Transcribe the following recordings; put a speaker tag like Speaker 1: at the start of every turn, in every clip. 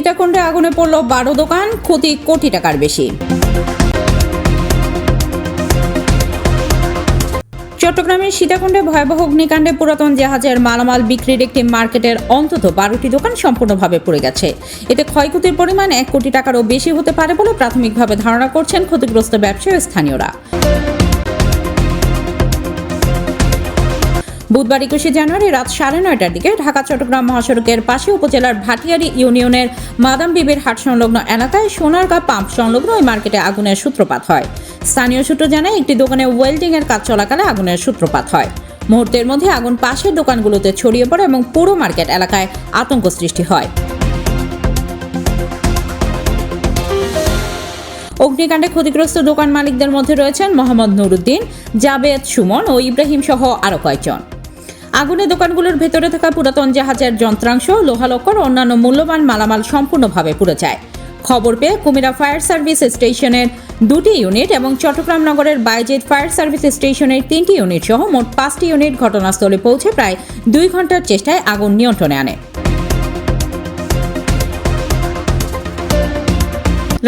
Speaker 1: সীতাকুণ্ডে আগুনে পড়ল বারো দোকান, ক্ষতি কোটি টাকার বেশি। চট্টগ্রামের সীতাকুণ্ডে ভয়াবহ অগ্নিকাণ্ডে পুরাতন জাহাজের মালামাল বিক্রির একটি মার্কেটের অন্তত বারোটি দোকান সম্পূর্ণভাবে পড়ে গেছে। এতে ক্ষয়ক্ষতির পরিমাণ এক কোটি টাকারও বেশি হতে পারে বলে প্রাথমিকভাবে ধারণা করছেন ক্ষতিগ্রস্ত ব্যবসায়ী স্থানীয়রা। বুধবার একুশে জানুয়ারি রাত সাড়ে নয়টার দিকে ঢাকা, চট্টগ্রাম মহাসড়কের পাশে উপজেলার ভাটিয়ারি ইউনিয়নের মাদাম বিবির হাট সংলগ্ন এলাকায় সোনারগাঁ পাম্প সংলগ্ন ওই মার্কেটে আগুনের সূত্রপাত হয়। স্থানীয় সূত্র জানায়, একটি দোকানে ওয়েল্ডিং এর কাজ চলাকালে আগুনের সূত্রপাত হয়। মুহূর্তের মধ্যে আগুন পাশের দোকানগুলোতে ছড়িয়ে পড়ে এবং পুরো মার্কেট এলাকায় আতঙ্ক সৃষ্টি হয়। অগ্নিকাণ্ডে ক্ষতিগ্রস্ত দোকান মালিকদের মধ্যে রয়েছেন মোহাম্মদ নুরুদ্দিন, জাবেদ সুমন ও ইব্রাহিম সহ আরও কয়েকজন। আগুনে দোকানগুলোর ভেতরে থাকা পুরাতন জাহাজের যন্ত্রাংশ, লোহালক্কর অন্যান্য মূল্যবান মালামাল সম্পূর্ণভাবে পুড়ে যায়। খবর পেয়ে কুমিরা ফায়ার সার্ভিস স্টেশনের দুটি ইউনিট এবং চট্টগ্রাম নগরের বাইজেট ফায়ার সার্ভিস স্টেশনের তিনটি ইউনিট সহ মোট পাঁচটি ইউনিট ঘটনাস্থলে পৌঁছে প্রায় দুই ঘণ্টার চেষ্টায় আগুন নিয়ন্ত্রণে আনে।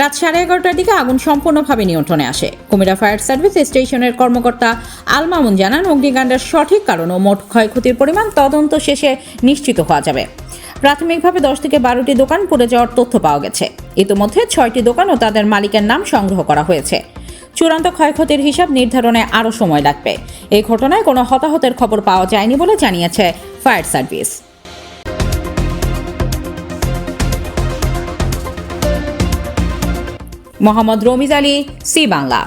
Speaker 1: রাত সাড়ে এগারোটার দিকে আগুন সম্পূর্ণভাবে নিয়ন্ত্রণে আসে। কুমিরা ফায়ার সার্ভিস স্টেশনের কর্মকর্তা আল মামুন জানান, অগ্নিকাণ্ডের সঠিক কারণ ও মোট ক্ষয়ক্ষতির পরিমাণ তদন্ত শেষে নিশ্চিত হওয়া যাবে। প্রাথমিকভাবে দশ থেকে বারোটি দোকান পুড়ে যাওয়ার তথ্য পাওয়া গেছে। ইতিমধ্যে ছয়টি দোকান ও তাদের মালিকের নাম সংগ্রহ করা হয়েছে। চূড়ান্ত ক্ষয়ক্ষতির হিসাব নির্ধারণে আরও সময় লাগবে। এই ঘটনায় কোনো হতাহতের খবর পাওয়া যায়নি বলে জানিয়েছে fire service. Mohammad Ramiz Ali C Bangla.